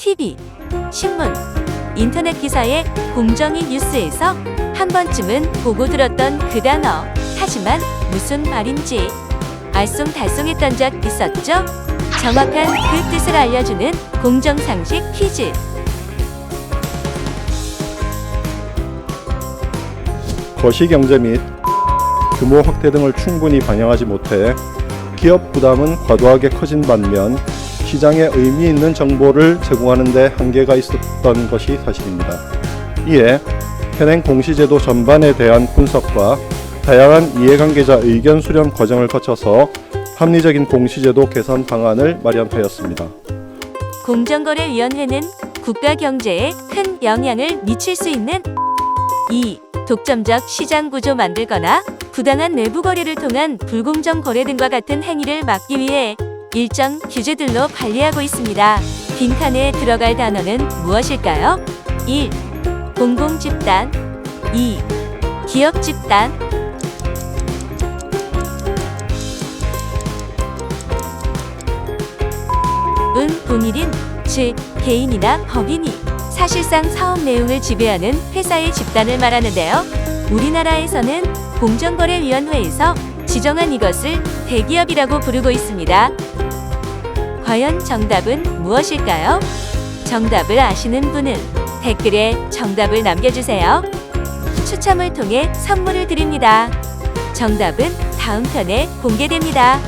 TV, 신문, 인터넷 기사에 공정위 뉴스에서 한 번쯤은 보고 들었던 그 단어. 하지만 무슨 말인지 알쏭달쏭했던 적 있었죠? 정확한 그 뜻을 알려주는 공정상식 퀴즈. 거시경제 및 규모 확대 등을 충분히 반영하지 못해 기업 부담은 과도하게 커진 반면 시장에 의미 있는 정보를 제공하는 데 한계가 있었던 것이 사실입니다. 이에 현행 공시제도 전반에 대한 분석과 다양한 이해관계자 의견 수렴 과정을 거쳐서 합리적인 공시제도 개선 방안을 마련하였습니다. 공정거래위원회는 국가 경제에 큰 영향을 미칠 수 있는 2. 독점적 시장 구조 만들거나 부당한 내부 거래를 통한 불공정 거래 등과 같은 행위를 막기 위해 일정 규제들로 관리하고 있습니다. 빈칸에 들어갈 단어는 무엇일까요? 1. 공공집단 2. 기업집단 은 동일인 즉 개인이나 법인이 사실상 사업 내용을 지배하는 회사의 집단을 말하는데요. 우리나라에서는 공정거래위원회에서 지정한 이것을 대기업이라고 부르고 있습니다. 과연 정답은 무엇일까요? 정답을 아시는 분은 댓글에 정답을 남겨주세요. 추첨을 통해 선물을 드립니다. 정답은 다음 편에 공개됩니다.